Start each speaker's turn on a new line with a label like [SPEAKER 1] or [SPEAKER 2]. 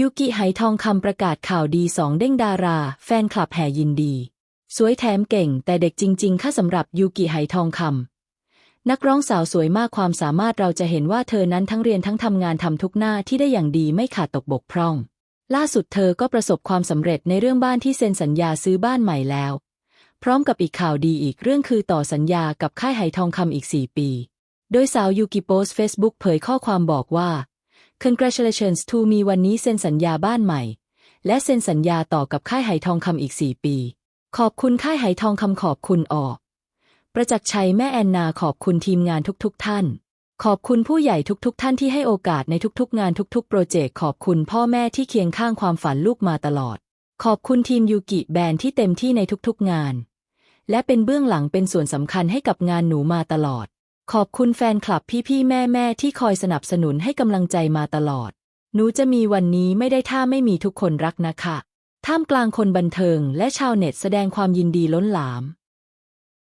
[SPEAKER 1] ยูกิไหทองคำประกาศข่าวดีสองเด้งดารา แฟนคลับแห่ยินดี สวยแถมเก่ง แต่เด็กจริง ๆ ค่ะสำหรับยูกิไหทองคำนักร้องสาวสวยมากความสามารถเราจะเห็นว่าเธอนั้นทั้งเรียนทั้งทำงานทำทุกหน้าที่ได้อย่างดีไม่ขาดตกบกพร่อง ล่าสุดเธอก็ประสบความสำเร็จในเรื่องบ้านที่เซ็นสัญญาซื้อบ้านใหม่แล้ว พร้อมกับอีกข่าวดีอีกเรื่องคือต่อสัญญากับค่ายไหทองคำอีก4ปี โดยสาวยูกิโพสเฟซบุ๊กเผยข้อความบอกว่า Congratulations to me วันนี้เซ็นสัญญาบ้านใหม่ และเซ็นสัญญาต่อกับค่ายไหทองคำอีก 4 ปี ขอบคุณค่ายไหทองคำขอบคุณออก ประจักษ์ชัยแม่แอนนาขอบคุณทีมงานทุกๆทท่าน ขอบคุณผู้ใหญ่ทุกๆทท่านที่ให้โอกาสในทุกๆ งานทุกๆ โปรเจกต์ขอบคุณพ่อแม่ที่เคียงข้างความฝันลูกมาตลอด ขอบคุณทีมยูกิแบนด์ที่เต็มที่ในทุกๆ งาน และเป็นเบื้องหลังเป็นส่วนสำคัญให้กับงานหนูมาตลอด ขอบคุณแฟนคลับพี่ๆแม่ๆที่คอยสนับสนุนให้กำลังใจมาตลอด หนูจะมีวันนี้ไม่ได้ถ้าไม่มีทุกคนรักนะคะ ท่ามกลางคนบันเทิงและชาวเน็ตแสดงความยินดีล้นหลาม